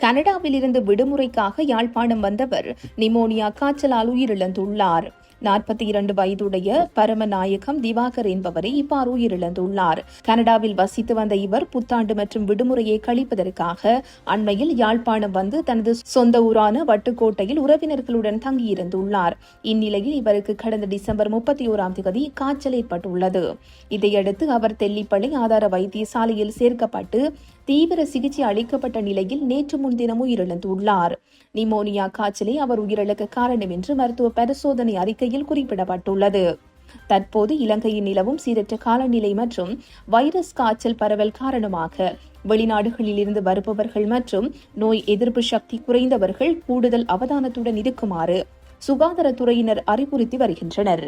கனடாவில் இருந்து விடுமுறைக்காக யாழ்ப்பாணம் வந்தவர் நிமோனியா காய்ச்சலால் உயிரிழந்துள்ளார். நாற்பத்தி இரண்டு வயதுடைய பரமநாயகம் திவாகர் என்பவரை இவ்வாறு உயிரிழந்துள்ளார். கனடாவில் வசித்து வந்த இவர் புத்தாண்டு மற்றும் விடுமுறையை கழிப்பதற்காக அண்மையில் யாழ்ப்பாணம் வந்து தனது சொந்த ஊரான வட்டுக்கோட்டையில் உறவினர்களுடன் தங்கியிருந்துள்ளார். இந்நிலையில் இவருக்கு கடந்த டிசம்பர் முப்பத்தி ஓராம் தேதி காய்ச்சல் ஏற்பட்டுள்ளது. இதையடுத்து அவர் தெல்லிப்பள்ளி ஆதார வைத்தியசாலையில் சேர்க்கப்பட்டு தீவிர சிகிச்சை அளிக்கப்பட்ட நிலையில் நேற்று முன்தினம் உயிரிழந்துள்ளார். நிமோனியா காய்ச்சலே அவர் உயிரிழக்க காரணம் என்று மருத்துவ பரிசோதனை அறிக்கை அறிக்கையில் குறிப்பிடப்பட்டுள்ளது. தற்போது இலங்கையில் நிலவும் சீரற்ற காலநிலை மற்றும் வைரஸ் காய்ச்சல் பரவல் காரணமாக வெளிநாடுகளில் இருந்து வருபவர்கள் மற்றும் நோய் எதிர்ப்பு சக்தி குறைந்தவர்கள் கூடுதல் அவதானத்துடன் இருக்குமாறு சுகாதாரத்துறையினர் அறிவுறுத்தி வருகின்றனர்.